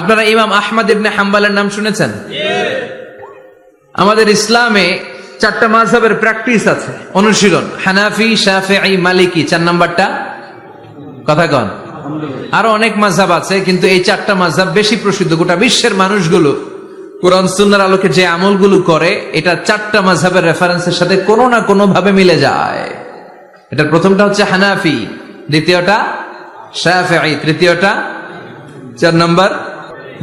আপনারা ইমাম আহমদ ইবনে হাম্বালের নাম শুনেছেন? আমাদের ইসলামে চারটা মাযহাবের প্র্যাকটিস আছে। অনুশীলন, হানাফি, শাফিঈ, মালিকি, চার নাম্বারটা? কথা কন। আরও অনেক মাঝহাব আছে, কিন্তু এই চারটা মাঝহাব বেশি প্রসিদ্ধ। গোটা বিশ্বের মানুষগুলো কোরআন সুন্নার আলোকে যে আমলগুলো করে, এটা চারটা মাঝহাবের রেফারেন্সের সাথে কোনো না কোনো ভাবে মিলে যায়। এটার প্রথমটা হচ্ছে হানাফি, দ্বিতীয়টা শাফিঈ, তৃতীয়টা চার নম্বর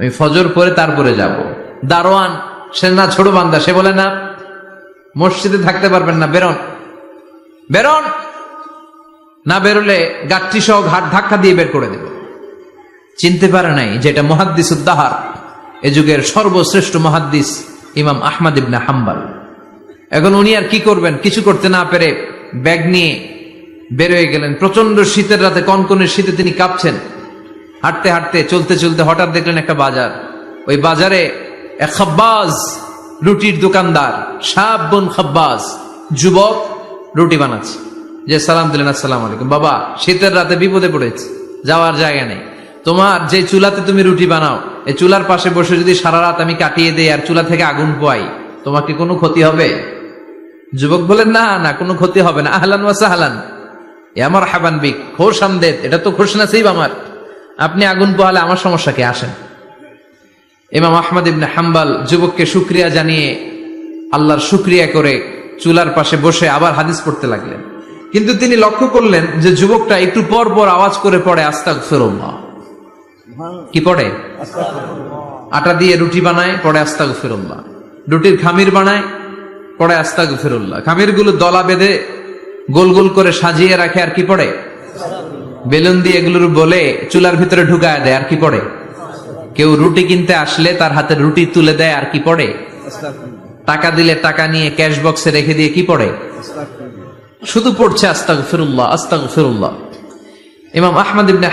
আমি ফজর পরে তারপরে যাব। দারোয়ান, সে না ছোট বান্দা, সে বলে, না, মসজিদে থাকতে পারবেন না, বেরোন। বেরোন? না, বেরোলে গাঠটি সহ ঘাট ধাক্কা দিয়ে বের করে দেব। চিনতে পারে নাই যে এটা মহাদ্দিস উদ্দাহার, এ যুগের সর্বশ্রেষ্ঠ মহাদ্দিস ইমাম আহমদ ইবনে হাম্বাল। এখন উনি আর কি করবেন? কিছু করতে না পেরে ব্যাগ নিয়ে বেরোয় গেলেন। প্রচণ্ড শীতের রাতে, কনকনের শীতে তিনি কাঁপছেন। হাঁটতে হাঁটতে, চলতে চলতে হঠাৎ দেখলেন একটা বাজার। ওই বাজারে এক খাব্বাজ রুটির দোকানদার, সাব বোন খাব্বাজ, যুবক রুটি বানাচ্ছে। যে সালাম দিলেন, আসসালাম আলাইকুম। বাবা, শীতের রাতে বিপদে পড়েছে, যাওয়ার জায়গা নেই। তোমার যে চুলাতে তুমি রুটি বানাও এই চুলার পাশে বসে যদি সারা রাত আমি কাটিয়ে দেই আর চুলা থেকে আগুন পোয়াই, তোমার কি কোনো ক্ষতি হবে? যুবক বলেন না না, কোনো ক্ষতি হবে না। আহলান ওয়াসা হালান এ আমার হাবান বিক, খোশ আমদেদ। এটা তো খোশ নাসিব আমার। আপনি আগুন পোহালে আমার সমস্যা কি? আসেন। ইমাম আহমদ ইবনে হাম্বাল যুবককে শুক্রিয়া জানিয়ে আল্লাহর শুক্রিয়া করে চুলার পাশে বসে আবার হাদিস পড়তে লাগলেন। কিন্তু তিনি লক্ষ্য করলেন যে যুবকটা একটু পর পর আওয়াজ করে পড়ে আস্তাক কি পড়ে? আটা দিয়ে রুটি বানায়, পড়ে আস্তাক ফেরোল্লাহ রুটির খামির বানায়, পড়ে আস্তাক ফেরুল্লাহ খামিরগুলো দলা বেঁধে গোল গোল করে সাজিয়ে রাখে, আর কি পড়ে? বেলুন দিয়ে এগুলোর বলে চুলার ভিতরে ঢুকায় দেয়, আর কি পড়ে? কেউ রুটি কিনতে আসলে তার হাতে রুটি তুলে দেয়, আর কি পড়ে? টাকা দিলে টাকা নিয়ে ক্যাশ বক্সে রেখে দিয়ে কি পড়ে? শুধু পড়ছে আস্তাক ফিরুল্লাহ আস্তাক ফিরুল্লাহ ইমাম আহমদ ইবনে